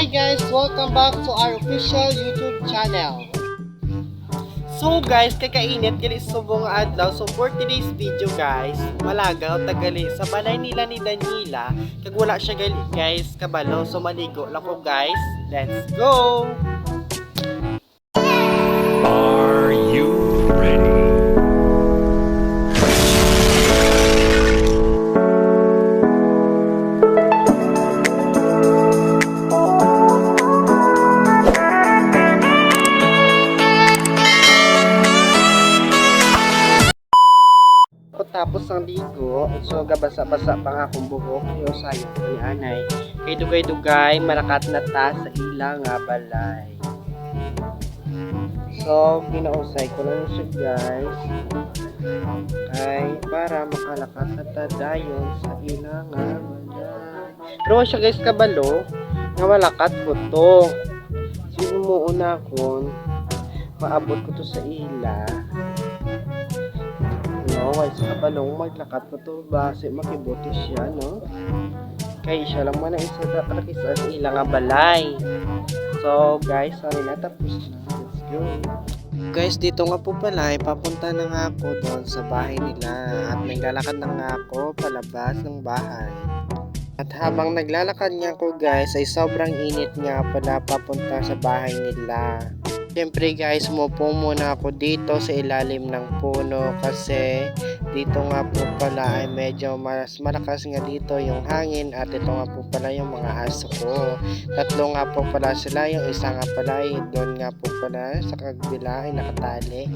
Hi guys! Welcome back to our official YouTube channel. So guys, kakainit gali subong adlaw. So for today's video guys, malagaw tagali sa balay nila ni Danila. Kag wala siya gali guys, kabalo. So maligo lang ko guys. Let's go! Tapos ang ligo, so gabasa-basa pa nga akong buhok. Yung sayo ko ni anay. Kay dugay-dugay, marakat na ta sa ilang nga balay. So, ginausay ko lang siya guys. Kay, para makalakas na ta dayon sa ilang nga balay. Pero siya guys kabalo, nga malakat ko to. Sino mo una ko, maabot ko to sa ila. Why sa kabalong maglakat ko to base makibuti siya, no? Kay siya lang man ang isa na kalakis sa ilang balay. So, guys, sorry na tapos na. Let's go. Guys, dito nga po pala, ay papunta na nga ako doon sa bahay nila at naglalakad na nga ako palabas ng bahay. At habang naglalakad nga ako guys, ay sobrang init nga pala papunta sa bahay nila. Siyempre guys, umupo muna ako dito sa ilalim ng puno kasi dito nga po pala ay medyo mas malakas nga dito yung hangin at ito nga po pala yung mga aso ko. Tatlo nga po pala sila, yung isa nga pala ay doon nga po pala sa kabila ay nakatali.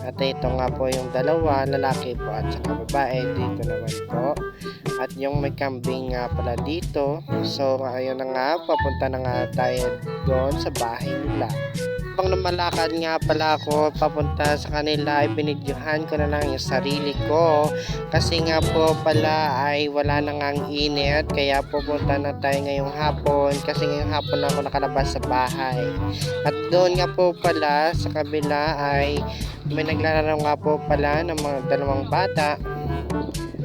At ito nga po yung dalawa, lalaki po at saka babae dito naman po. At yung may kambing nga pala dito. So ayun na nga, papunta na nga tayo doon sa bahay nila habang lumalakad nga pala ako papunta sa kanila ay binidyohan ko na lang yung sarili ko. Kasi nga po pala ay wala na nga ang init kaya pupunta na tayo ngayong hapon. Kasi ngayong hapon na ako nakalabas sa bahay. At doon nga po pala sa kabila ay may naglalaro nga po pala ng mga dalawang bata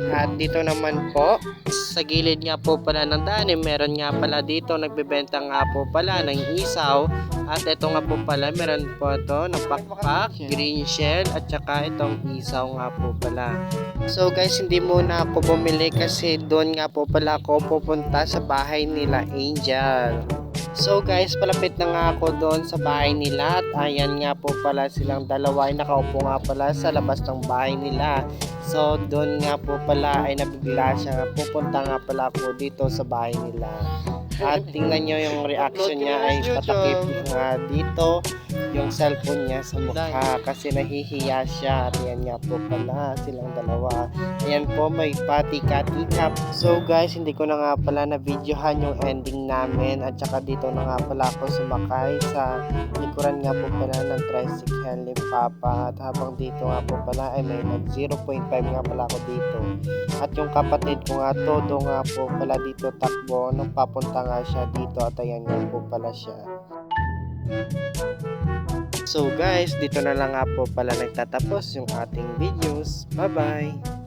at dito naman po, sa gilid nga po pala ng daan, eh, meron nga pala dito, nagbebenta nga po pala ng isaw. At ito nga po pala, meron po ito ng pakpak, green shell, at saka itong isaw nga po pala. So guys, hindi muna ako bumili kasi doon nga po pala ako pupunta sa bahay nila Angel. So guys, palapit na nga ako doon sa bahay nila at ayan nga po pala silang dalawa ay nakaupo nga pala sa labas ng bahay nila. So doon nga po pala ay nabigla siya. Pupunta nga pala ako dito sa bahay nila. At tingnan nyo yung reaction niya ay patakip nga dito yung cellphone niya sa mukha kasi nahihiya siya at yan nga po pala silang dalawa. Ayan po may patika-tikap so guys hindi ko na nga pala na videohan yung ending namin. At saka dito na nga pala ako sumakay sa likuran nga po pala ng tricycle ni Papa. At habang dito nga po pala ay may nag 0.5 nga pala ako dito. At yung kapatid ko nga todo nga po pala dito takbo nung papunta nga siya dito at ayan nga po pala siya So guys, dito na lang nga po pala nagtatapos yung ating videos. Bye-bye!